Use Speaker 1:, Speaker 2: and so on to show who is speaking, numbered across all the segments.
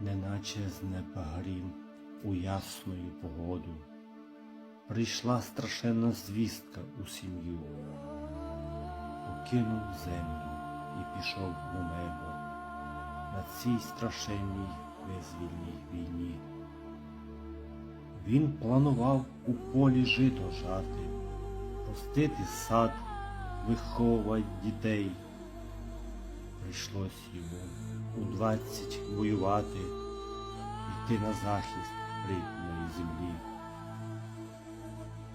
Speaker 1: неначе з неба у ясною погоду. Прийшла страшенна звістка у сім'ю, покинув землю і пішов у небо на цій страшенній визвільній війні. Він планував у полі жито жати, ростити сад, виховувати дітей. Прийшлось йому у двадцять воювати, йти на захист рідної землі.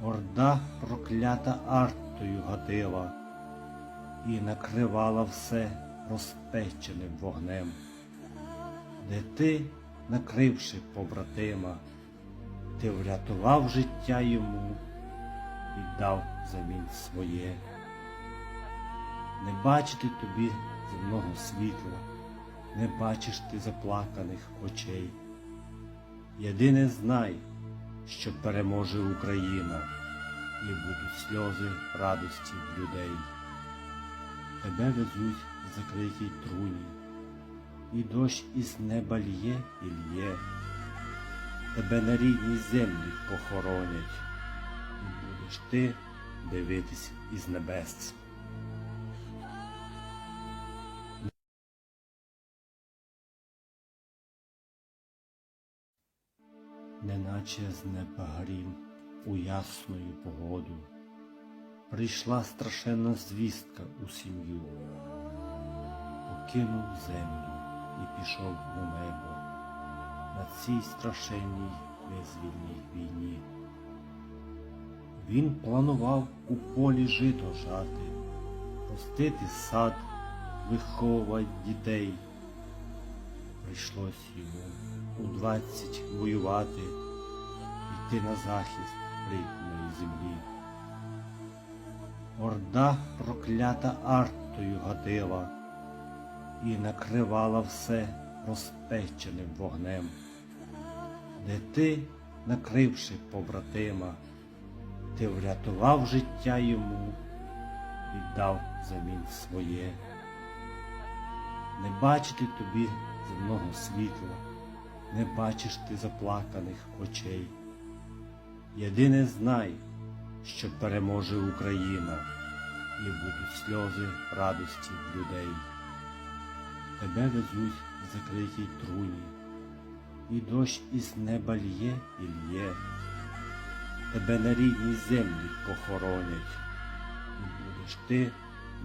Speaker 1: Орда проклята артою гатила і накривала все розпеченим вогнем, де ти, накривши побратима, ти врятував життя йому і дав замін своє. Не бачити тобі земного світла, не бачиш ти заплаканих очей. Єдине знай, що переможе Україна, і будуть сльози радості людей. Тебе везуть в закритій труні, і дощ із неба лє і лє. Тебе на рідній землі похоронять, і будеш ти дивитись із небес. Неначе з неба грім у ясною погоду. Прийшла страшенна звістка у сім'ю, покинув землю і пішов у небо на цій страшенній визвільній війні. Він планував у полі жито жати, ростити сад, виховувати дітей. Прийшлось йому у двадцять воювати, йти на захист рідної землі. Орда проклята артою гатила і накривала все розпеченим вогнем, де ти, накривши побратима, ти врятував життя йому і дав замін своє не бачити тобі земного світла, не бачиш ти заплаканих очей. Єдине знай, що переможе Україна, і будуть сльози радості людей. Тебе везуть в закритій труні, і дощ із неба лє і лє. Тебе на рідній землі похоронять, і будеш ти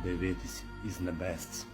Speaker 1: дивитись із небес.